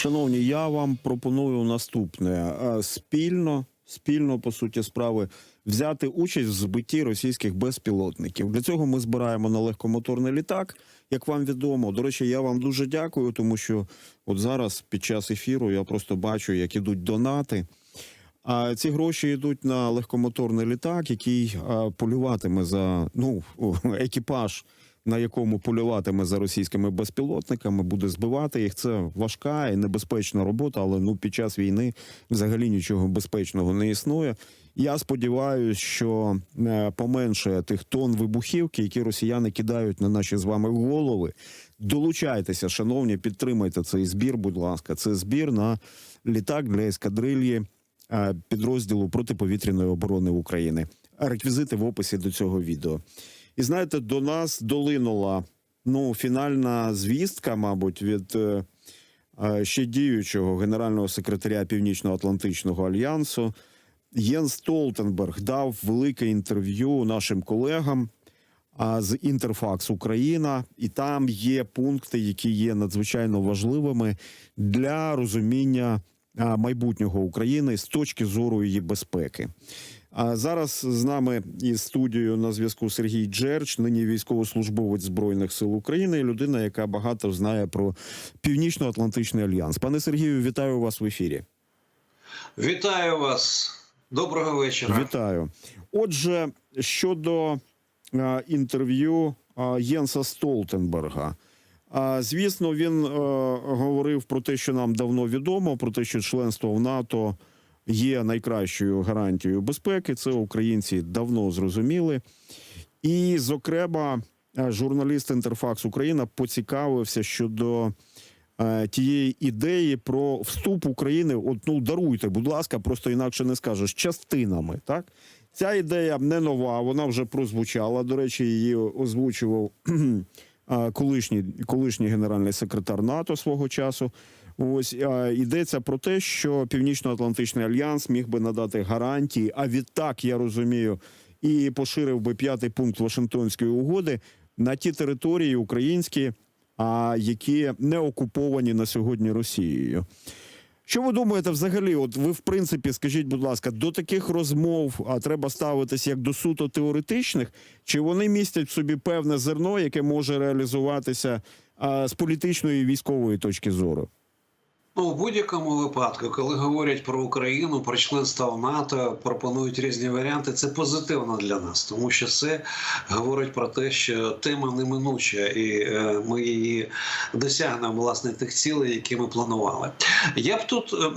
Шановні, я вам пропоную наступне Е, спільно, спільно по суті справи. Взяти участь в збитті російських безпілотників. Для цього ми збираємо на легкомоторний літак. Як вам відомо, до речі, я вам дуже дякую, тому що от зараз під час ефіру я просто бачу, як ідуть донати. А ці гроші йдуть на легкомоторний літак, який а, полюватиме за ну екіпаж, на якому полюватиме за російськими безпілотниками, буде збивати їх. Це важка і небезпечна робота, але ну під час війни взагалі нічого безпечного не існує. Я сподіваюся, що е, поменше тих тонн вибухівки, які росіяни кидають на наші з вами голови. Долучайтеся, шановні, підтримайте цей збір. Будь ласка, це збір на літак для ескадрильї е, підрозділу протиповітряної оборони України. Реквізити в описі до цього відео. І знаєте, до нас долинула ну фінальна звістка, мабуть, від е, е, ще діючого генерального секретаря Північно-Атлантичного альянсу. Єнс Столтенберг дав велике інтерв'ю нашим колегам з Інтерфакс Україна, і там є пункти, які є надзвичайно важливими для розуміння майбутнього України з точки зору її безпеки. А зараз з нами із студією на зв'язку Сергій Джерч, нині військовослужбовець збройних сил України, людина, яка багато знає про Північно-Атлантичний альянс. Пане Сергію, вітаю вас в ефірі. Вітаю вас. Доброго вечора. Вітаю. Отже, щодо е, інтерв'ю е, Єнса Столтенберга. А звісно, він е, говорив про те, що нам давно відомо, про те, що членство в НАТО є найкращою гарантією безпеки. Це українці давно зрозуміли. І, зокрема, е, журналіст Інтерфакс Україна поцікавився щодо е, тієї ідеї про вступ України. От ну даруйте, будь ласка, просто інакше не скажеш частинами. Так ця ідея не нова, вона вже прозвучала. До речі, її озвучував е, колишній, колишній генеральний секретар НАТО свого часу. Ось йдеться про те, що Північно-Атлантичний альянс міг би надати гарантії. А відтак я розумію, і поширив би п'ятий пункт Вашингтонської угоди на ті території українські, а які не окуповані на сьогодні Росією. Що ви думаєте взагалі? От ви, в принципі, скажіть, будь ласка, до таких розмов а треба ставитись як до суто теоретичних, чи вони містять в собі певне зерно, яке може реалізуватися а, з політичної і військової точки зору? У будь-якому випадку, коли говорять про Україну, про членство в НАТО, пропонують різні варіанти. Це позитивно для нас, тому що це говорить про те, що тема неминуча, і е, ми її досягнемо власне тих цілей, які ми планували. Я б тут е,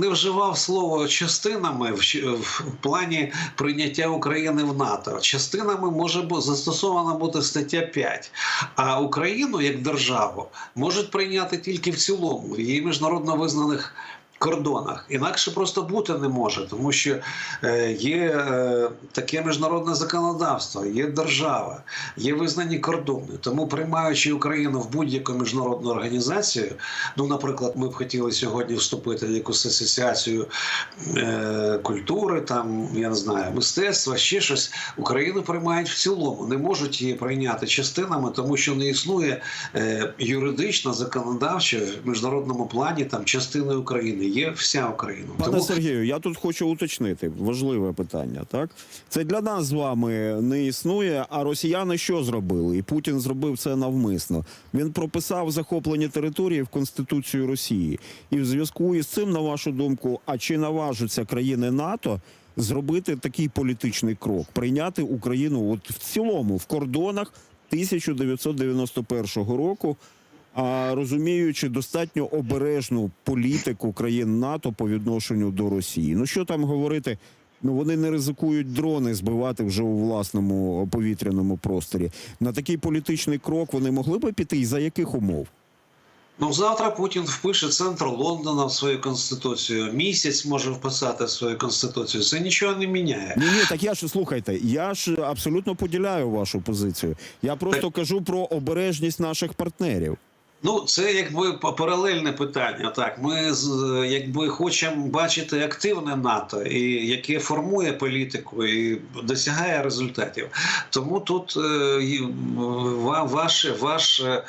не вживав слово частинами в, в плані прийняття України в НАТО. Частинами може бу- застосована бути стаття 5, а Україну як державу можуть прийняти тільки в цілому її міжнародно визнаних кордонах. Інакше просто бути не може, тому що е, є е, таке міжнародне законодавство, є держава, є визнані кордони. Тому приймаючи Україну в будь-яку міжнародну організацію, ну, наприклад, ми б хотіли сьогодні вступити в якусь асоціацію е, культури, там я не знаю, мистецтва, ще щось. Україну приймають в цілому, не можуть її прийняти частинами, тому що не існує юридично, законодавчо в міжнародному плані там частини України. Є вся Україна. Пане Тому Сергію, я тут хочу уточнити важливе питання. Так це для нас з вами не існує. А росіяни що зробили? І Путін зробив це навмисно. Він прописав захоплені території в Конституцію Росії. І в зв'язку із цим, на вашу думку, а чи наважаться країни НАТО зробити такий політичний крок, прийняти Україну от в цілому в кордонах 1991 року? А розуміючи достатньо обережну політику країн НАТО по відношенню до Росії. Ну що там говорити? Ну вони не ризикують дрони збивати вже у власному повітряному просторі. На такий політичний крок вони могли би піти і за яких умов? Ну, завтра Путін впише центр Лондона в свою конституцію. Місяць може вписати в свою конституцію. Це нічого не міняє. Ні, ні, так я ж слухайте. Я ж абсолютно поділяю вашу позицію. Я просто кажу про обережність наших партнерів. Ну, це якби паралельне питання. Так, ми якби хочемо бачити активне НАТО, і яке формує політику і досягає результатів. Тому тут е, і, ва- ваш, ваш е,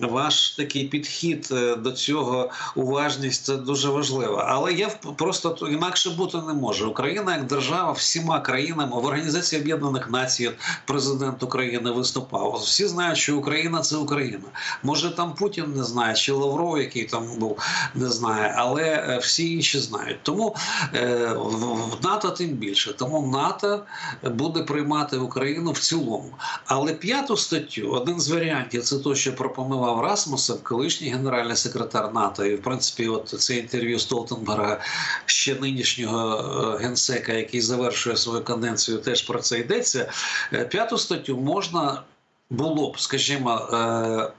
ваш такий підхід е, до цього, уважність це дуже важливо. Але я просто інакше бути не може. Україна як держава всіма країнами в Організації Об'єднаних Націй президент України виступав. Всі знають, що Україна це Україна. Може там Путін не знає, чи Лавров, який там був, не знає, але е, всі інші знають. Тому е, в НАТО тим більше. Тому НАТО буде приймати Україну в цілому. Але п'яту статтю, один з варіантів, це те, що пропонував Расмусен, колишній генеральний секретар НАТО, і в принципі, от це інтерв'ю Столтенберга, ще нинішнього е, генсека, який завершує свою каденцію, теж про це йдеться. Е, П'яту статтю можна було б, скажімо. е,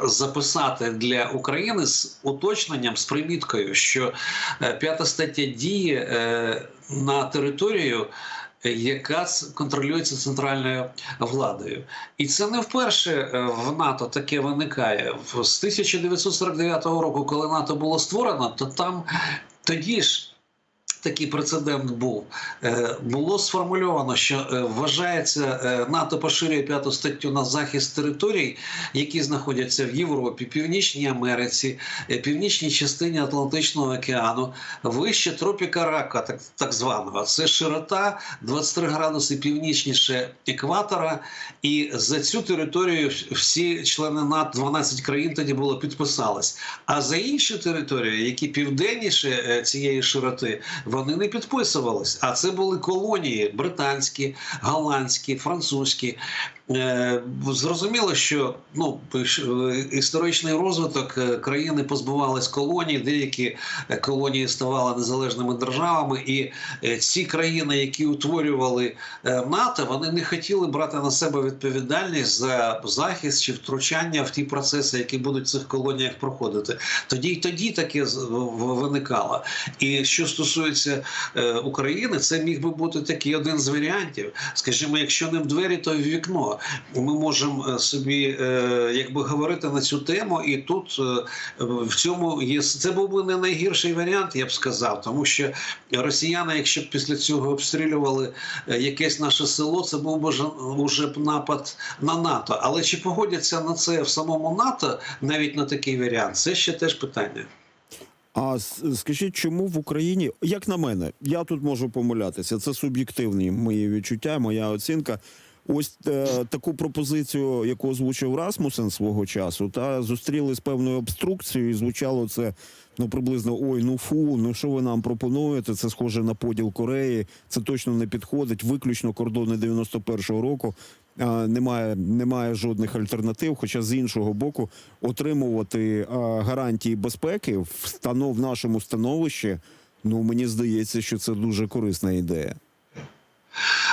Записати для України з уточненням, з приміткою, що п'ята стаття діє на територію, яка с- контролюється центральною владою, і це не вперше е, в НАТО таке виникає. З 1949 року, коли НАТО було створено, то там тоді ж. Такий прецедент був. Е, Було сформульовано, що е, вважається, е, НАТО поширює п'яту статтю на захист територій, які знаходяться в Європі, Північній Америці, північній частині Атлантичного океану, вище тропіка рака, так, так званого. Це широта 23 градуси північніше екватора. І за цю територію всі члени НАТО, 12 країн тоді було підписались. А за інші території, які південніше цієї широти, вони не підписувались. А це були колонії британські, голландські, французькі. Е, Зрозуміло, що ну е, історичний розвиток е, країни позбувались колоній, деякі колонії ставали незалежними державами, і ці країни, які утворювали НАТО, вони не хотіли брати на себе відповідальність за захист чи втручання в ті процеси, які будуть в цих колоніях проходити. Тоді й тоді таке виникало. І що стосується України, це міг би бути такий один з варіантів. Скажімо, якщо не в двері, то в вікно. Ми можемо е, собі е, якби говорити на цю тему, і тут е, в цьому є це був би не найгірший варіант, я б сказав, тому що росіяни, якщо б після цього обстрілювали якесь наше село, це був би уже б напад на НАТО. Але чи погодяться на це в самому НАТО, навіть на такий варіант, це ще теж питання. А скажіть, чому в Україні, як на мене, я тут можу помилятися, це суб'єктивні мої відчуття, моя оцінка. Ось е, таку пропозицію, яку озвучив Расмусен свого часу, та зустріли з певною обструкцією, і звучало це ну приблизно ой, ну фу, ну що ви нам пропонуєте? Це схоже на поділ Кореї, це точно не підходить. Виключно кордони 91-го року. Немає, немає жодних альтернатив. Хоча з іншого боку, отримувати гарантії безпеки в станов нашому становищі. Ну мені здається, що це дуже корисна ідея.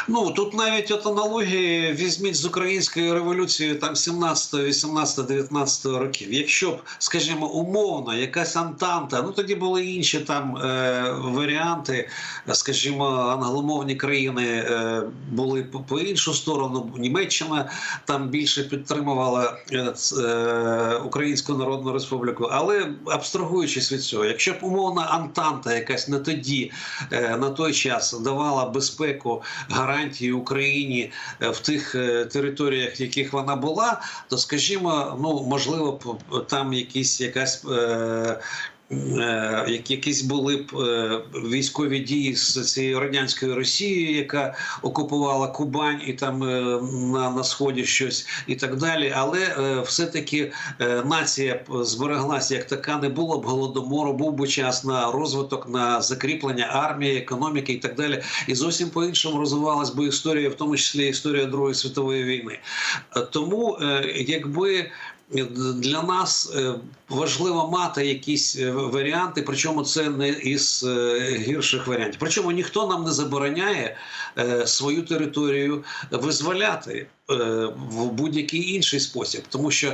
Ну тут навіть от аналогії візьміть з українською революцією там 17, 18, 19 років. Якщо б, скажімо, умовно, якась антанта, ну тоді були інші там е, варіанти, скажімо, англомовні країни е, були по, по іншу сторону. Німеччина там більше підтримувала е, е, Українську Народну Республіку, але абстрагуючись від цього, якщо б умовна антанта якась не тоді, е, на той час давала безпеку гарантії Україні е, в тих е, територіях, в яких вона була, то скажімо, ну можливо, там якісь якась. е, Якісь були б е, військові дії з цією радянською Росією, яка окупувала Кубань і там е, на, на сході щось і так далі. Але е, все-таки е, нація збереглася як така, не було б голодомору, був би час на розвиток, на закріплення армії, економіки і так далі. І зовсім по-іншому розвивалась би історія, в тому числі історія Другої світової війни. Е, Тому, е, якби для нас е, важливо мати якісь е, варіанти, причому це не із е, гірших варіантів. Причому ніхто нам не забороняє свою територію визволяти в будь-який інший спосіб, тому що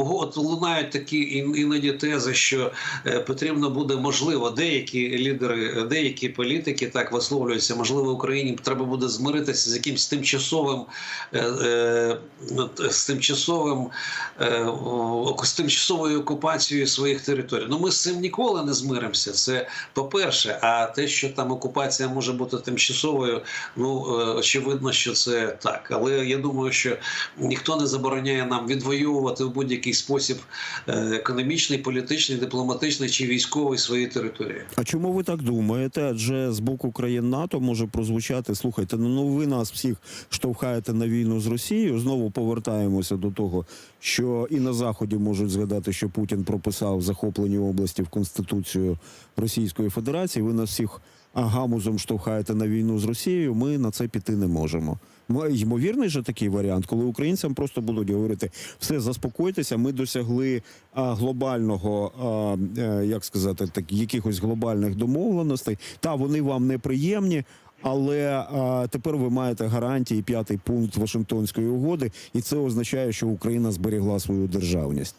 от лунають такі ін- іноді тези, що е, потрібно буде можливо деякі лідери, е, деякі політики так висловлюються. Можливо, Україні треба буде змиритися з якимсь тимчасовим е, з тимчасовим з тимчасовою окупацією своїх територій. Ну ми з цим ніколи не змиримося. Це по-перше, а те, що там окупація може бути тимчасовою, ну очевидно, що це так. Але я думаю, що ніхто не забороняє нам відвоювати в будь-який спосіб е, економічний, політичний, дипломатичний чи військовий свої території. А чому ви так думаєте? Адже з боку країн НАТО може прозвучати: слухайте, ну, ну ви нас всіх штовхаєте на війну з Росією. Знову повертаємося до того, що і на заході можуть згадати, що Путін прописав захоплені області в Конституцію Російської Федерації. Ви нас всіх гамузом штовхаєте на війну з Росією. Ми на це піти не можемо. Ймовірний же такий варіант, коли українцям просто будуть говорити: все, заспокойтеся, ми досягли а, глобального, а, е, як сказати, так якихось глобальних домовленостей. Та вони вам неприємні. Але а, тепер ви маєте гарантії п'ятий пункт Вашингтонської угоди, і це означає, що Україна зберігла свою державність.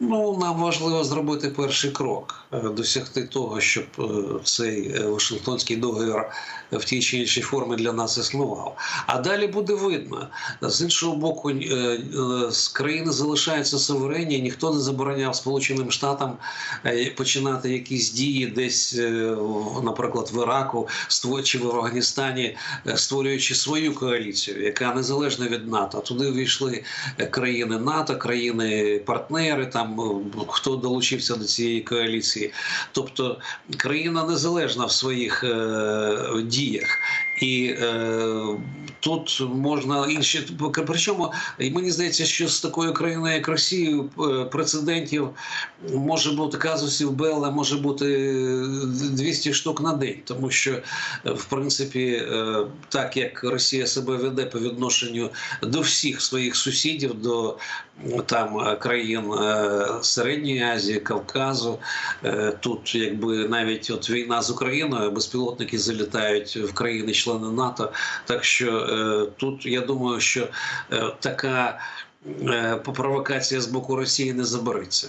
Ну, нам важливо зробити перший крок, е, досягти того, щоб е, цей е, Вашингтонський договір в тій чи іншій формі для нас існував. А далі буде видно. З іншого боку, з країни залишаються суверенні, ніхто не забороняв Сполученим Штатам починати якісь дії десь, наприклад, в Іраку чи в Афганістані, створюючи свою коаліцію, яка незалежна від НАТО. Туди війшли країни НАТО, країни-партнери, там е, хто долучився до цієї коаліції. Тобто країна незалежна в своїх е, діях. І е, тут можна інші причому мені здається, що з такою країною, як Росією, е, прецедентів може бути казусів Белла, може бути 200 штук на день, тому що е, в принципі, е, так як Росія себе веде по відношенню до всіх своїх сусідів, до там е, країн е, Середньої Азії, Кавказу, е, тут якби навіть от війна з Україною, безпілотники залітають в країни-члени НАТО. Так що е, тут я думаю, що е, така е, провокація з боку Росії не забереться.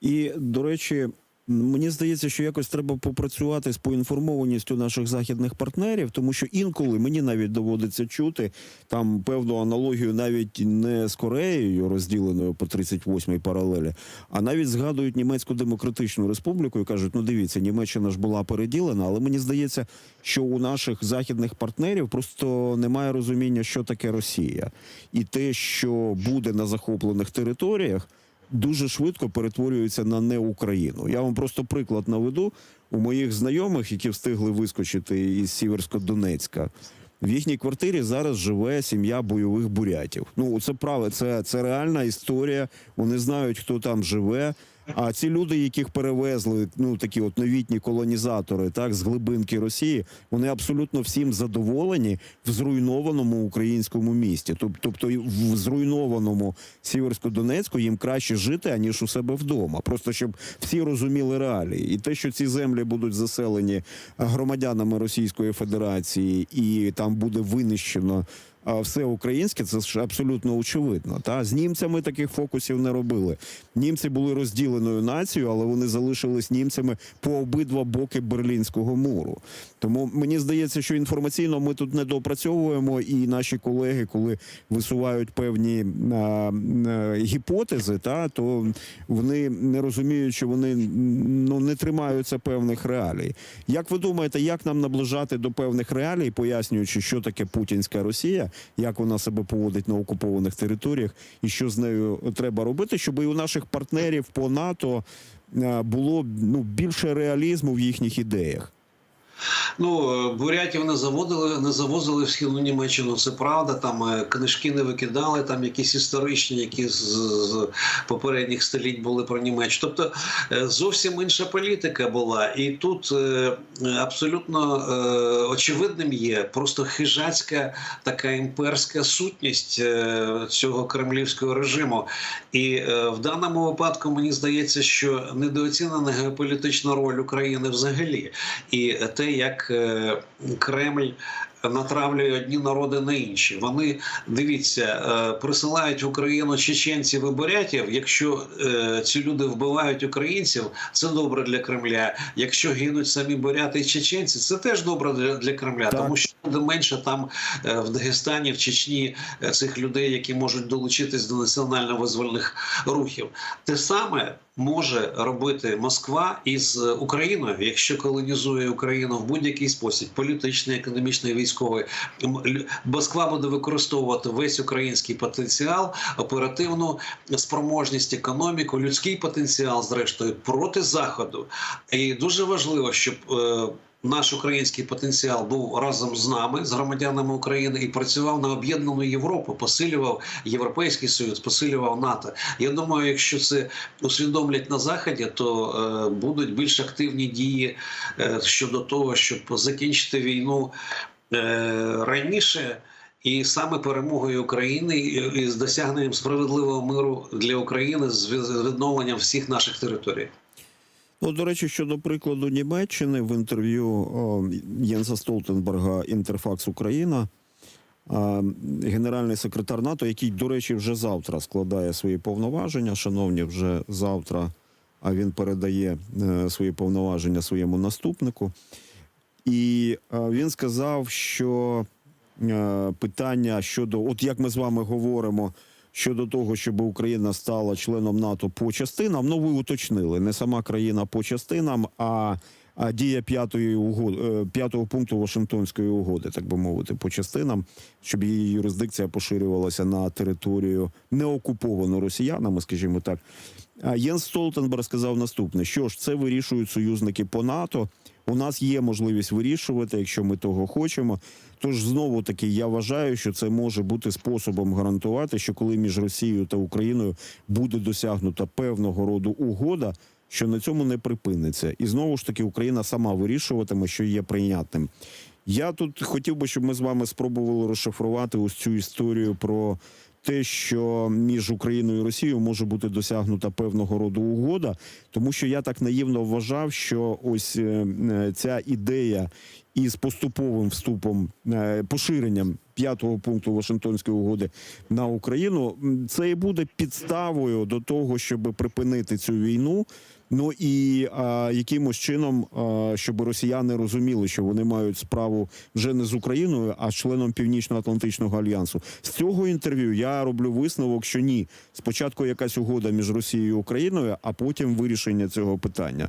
І до речі, мені здається, що якось треба попрацювати з поінформованістю наших західних партнерів, тому що інколи мені навіть доводиться чути там певну аналогію навіть не з Кореєю, розділеною по 38-й паралелі, а навіть згадують Німецьку демократичну республіку і кажуть: ну дивіться, Німеччина ж була переділена, але мені здається, що у наших західних партнерів просто немає розуміння, що таке Росія, і те, що буде на захоплених територіях дуже швидко перетворюється на не Україну. Я вам просто приклад наведу у моїх знайомих, які встигли вискочити із Сіверсько-Донецька. В їхній квартирі зараз живе сім'я бойових бурятів. Ну це правда, це, це реальна історія. Вони знають, хто там живе. А ці люди, яких перевезли, ну такі от новітні колонізатори, так з глибинки Росії, вони абсолютно всім задоволені в зруйнованому українському місті. Тобто, в зруйнованому Сіверсько-Донецьку їм краще жити аніж у себе вдома. Просто щоб всі розуміли реалії, і те, що ці землі будуть заселені громадянами Російської Федерації, і там буде винищено. Все українське, це ж абсолютно очевидно. Та з німцями таких фокусів не робили. Німці були розділеною нацією, але вони залишились німцями по обидва боки Берлінського муру. Тому мені здається, що інформаційно ми тут не допрацьовуємо, і наші колеги, коли висувають певні а, а, гіпотези, та то вони не розуміють, що вони ну не тримаються певних реалій. Як ви думаєте, як нам наближати до певних реалій, пояснюючи, що таке путінська Росія, як вона себе поводить на окупованих територіях, і що з нею треба робити, щоб і у наших партнерів по НАТО було ну більше реалізму в їхніх ідеях? Ну, е, бурятів не заводили, не завозили в східну Німеччину. Це правда. Там е, книжки не викидали, там якісь історичні, які з, з попередніх століть були про Німеччину. Тобто е, зовсім інша політика була. І тут абсолютно очевидним є просто хижацька така імперська сутність цього кремлівського режиму. І в даному випадку мені здається, що недооцінена геополітична роль України взагалі. І те, як Кремль натравлює одні народи на інші. Вони дивіться, е, присилають в Україну чеченців і бурятів. Якщо е, ці люди вбивають українців, це добре для Кремля. Якщо гинуть самі буряти і чеченці, це теж добре для, Кремля, Так. тому що буде менше там е, в Дагестані, в Чечні цих людей, які можуть долучитись до національно-визвольних рухів. Те саме може робити Москва із Україною, якщо колонізує Україну в будь-який спосіб, політичний, економічний, військовий. Лю- Москва буде використовувати весь український потенціал, оперативну спроможність, економіку, людський потенціал, зрештою, проти заходу. І дуже важливо, щоб. е, Наш український потенціал був разом з нами, з громадянами України, і працював на об'єднану Європу, посилював Європейський Союз, посилював НАТО. Я думаю, якщо це усвідомлять на заході, то е, будуть більш активні дії е, щодо того, щоб закінчити війну раніше. І саме перемогою України і з досягненням справедливого миру для України з відновленням всіх наших територій. Ну, до речі, щодо прикладу Німеччини в інтерв'ю о, Єнса Столтенберга Інтерфакс Україна. а, Генеральний секретар НАТО, який, до речі, вже завтра складає свої повноваження. Шановні, вже завтра а він передає е, свої повноваження своєму наступнику. І е, він сказав, що е, питання щодо, от як ми з вами говоримо, щодо того, щоб Україна стала членом НАТО по частинам, ну ви уточнили, не сама країна по частинам, а, а дія п'ятої угоди, п'ятого пункту Вашингтонської угоди, так би мовити, по частинам, щоб її юрисдикція поширювалася на територію не окуповану росіянами, скажімо так. А Єнс Столтенберг сказав наступне: що ж це вирішують союзники по НАТО. У нас є можливість вирішувати, якщо ми того хочемо. Тож знову таки я вважаю, що це може бути способом гарантувати, що коли між Росією та Україною буде досягнута певного роду угода, що на цьому не припиниться, і знову ж таки Україна сама вирішуватиме, що є прийнятним. Я тут хотів би, щоб ми з вами спробували розшифрувати ось цю історію про те, що між Україною і Росією може бути досягнута певного роду угода, тому що я так наївно вважав, що ось е, е, ця ідея із поступовим вступом, е, поширенням п'ятого пункту Вашингтонської угоди на Україну, це і буде підставою до того, щоб припинити цю війну. Ну і а, якимось чином, а, щоб росіяни розуміли, що вони мають справу вже не з Україною, а з членом Північно-Атлантичного альянсу. З цього інтерв'ю я роблю висновок, що ні, спочатку якась угода між Росією і Україною, а потім вирішення цього питання.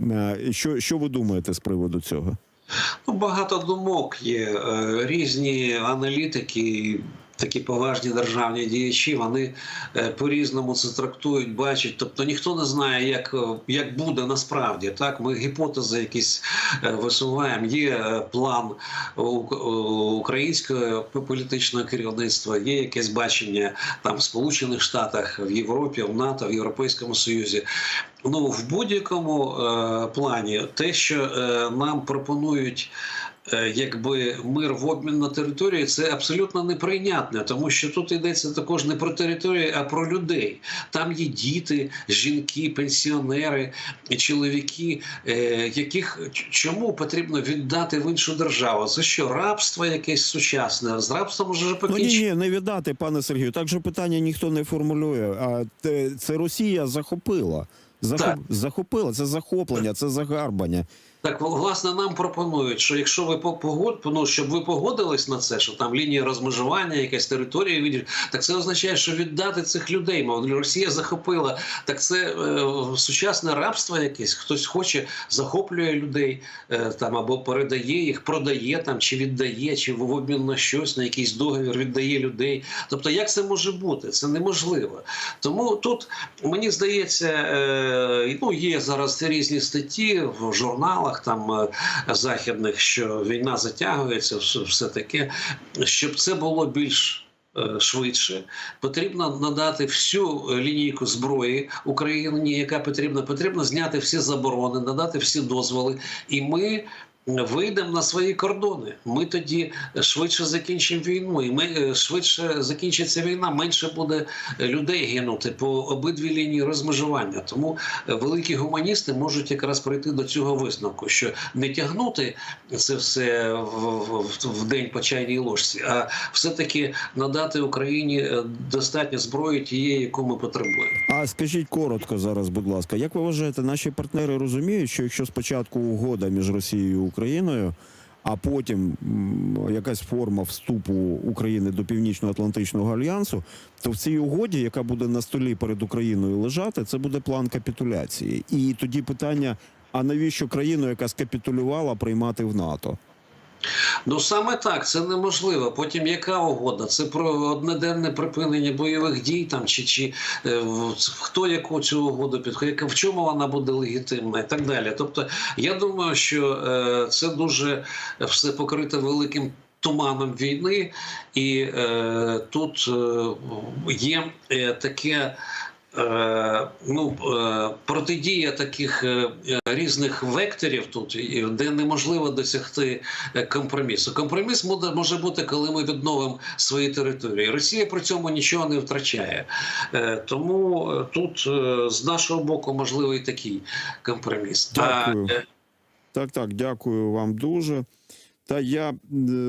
Е, Що, що ви думаєте з приводу цього? Ну, багато думок є. Е, Різні аналітики, такі поважні державні діячі, вони е, по-різному це трактують, бачать. Тобто ніхто не знає, як, е, як буде насправді. Так, ми гіпотези якісь е, висуваємо. Є план українського політичного керівництва, є якесь бачення там в Сполучених Штатах, в Європі, в НАТО, в Європейському Союзі. Ну, в будь-якому е, плані, те, що е, нам пропонують. Е, Якби мир в обмін на території, це абсолютно неприйнятне, тому що тут йдеться також не про територію, а про людей. Там є діти, жінки, пенсіонери, чоловіки, е, яких чому потрібно віддати в іншу державу? Це що, рабство якесь сучасне? З рабством вже Ну ні, ні, не віддати, пане Сергію. Так же питання ніхто не формулює. А це Росія захопила. Захоп... Захопила це захоплення, це загарбання. Так, власне, нам пропонують, що якщо ви по- погод, ну, щоб ви погодились на це, що там лінія розмежування, якась територія від так це означає, що віддати цих людей, мов Росія захопила. Так це е, сучасне рабство якесь. Хтось хоче, захоплює людей е, там або передає їх, продає там, чи віддає, чи в обмін на щось, на якийсь договір віддає людей. Тобто, як це може бути? Це неможливо. Тому тут мені здається, е, ну є зараз різні статті в журналах там е, західних, що війна затягується, все, таке, щоб це було більш. е, Швидше потрібно надати всю лінійку зброї Україні, яка потрібна. Потрібно зняти всі заборони, надати всі дозволи, і ми вийдемо на свої кордони. Ми тоді швидше закінчимо війну, і ми е, швидше закінчиться війна, менше буде людей гинути по обидві лінії розмежування. Тому е, великі гуманісти можуть якраз прийти до цього висновку, що не тягнути це все в, в, в день по чайній ложці, а все-таки надати Україні е, достатньо зброї тієї, яку ми потребуємо. А скажіть коротко зараз, будь ласка, як ви вважаєте, наші партнери розуміють, що якщо спочатку угода між Росією а потім якась форма вступу України до Північно-Атлантичного альянсу, то в цій угоді, яка буде на столі перед Україною лежати, це буде план капітуляції. І тоді питання: а навіщо країну, яка скапітулювала, приймати в НАТО? Ну саме так, це неможливо. Потім яка угода? Це про одноденне припинення бойових дій там чи, чи е, хто яку цю угоду підходить, в чому вона буде легітимна і так далі. Тобто, я думаю, що е, це дуже все покрите великим. Туманом війни, і е, тут е, є е, таке ну, е, протидія таких е, е, різних векторів тут, де неможливо досягти е, компромісу. Компроміс може, бути, коли ми відновимо свої території. Росія при цьому нічого не втрачає. Е, Тому е, тут е, з нашого боку можливий такий компроміс. Дякую. А, е, Так, так, дякую вам дуже. Та я е,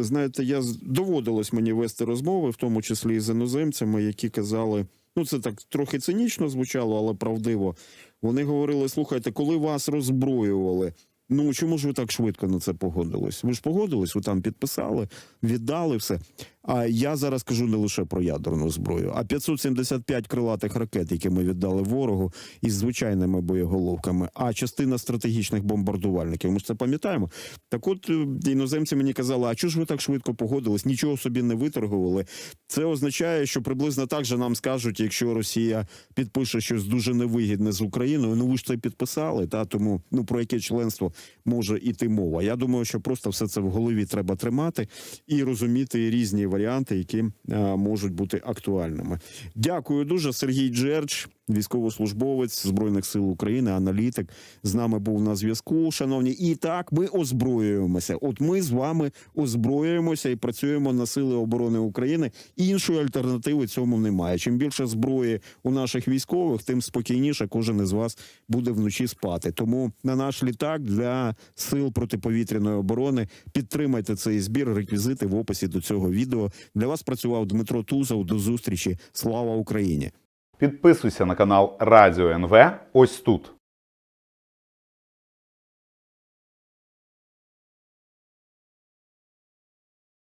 знаєте, я доводилось мені вести розмови, в тому числі і з іноземцями, які казали, ну це так трохи цинічно звучало, але правдиво. Вони говорили: слухайте, коли вас роззброювали, ну чому ж ви так швидко на це погодились? Ви ж погодились, ви там підписали, віддали все. А я зараз кажу не лише про ядерну зброю, а 575 крилатих ракет, які ми віддали ворогу із звичайними боєголовками, а частина стратегічних бомбардувальників. Ми ж це пам'ятаємо. Так от е, іноземці мені казали, а чого ж ви так швидко погодились? Нічого собі не виторгували. Це означає, що приблизно так же нам скажуть, якщо Росія підпише щось дуже невигідне з Україною. Ну ви ж це підписали, та тому ну про яке членство може іти мова. Я думаю, що просто все це в голові треба тримати і розуміти різні варіанти, які е, можуть бути актуальними. Дякую дуже, Сергій Джерч, військовослужбовець збройних сил України, аналітик. З нами був на зв'язку. Шановні, і так ми озброюємося. От ми з вами озброюємося і працюємо на сили оборони України. Іншої альтернативи цьому немає. Чим більше зброї у наших військових, тим спокійніше кожен із вас буде вночі спати. Тому на наш літак для сил протиповітряної оборони підтримайте цей збір. Реквізити в описі до цього Для вас працював Дмитро Тузов. До зустрічі. Слава Україні! Підписуйся на канал Радіо НВ ось тут.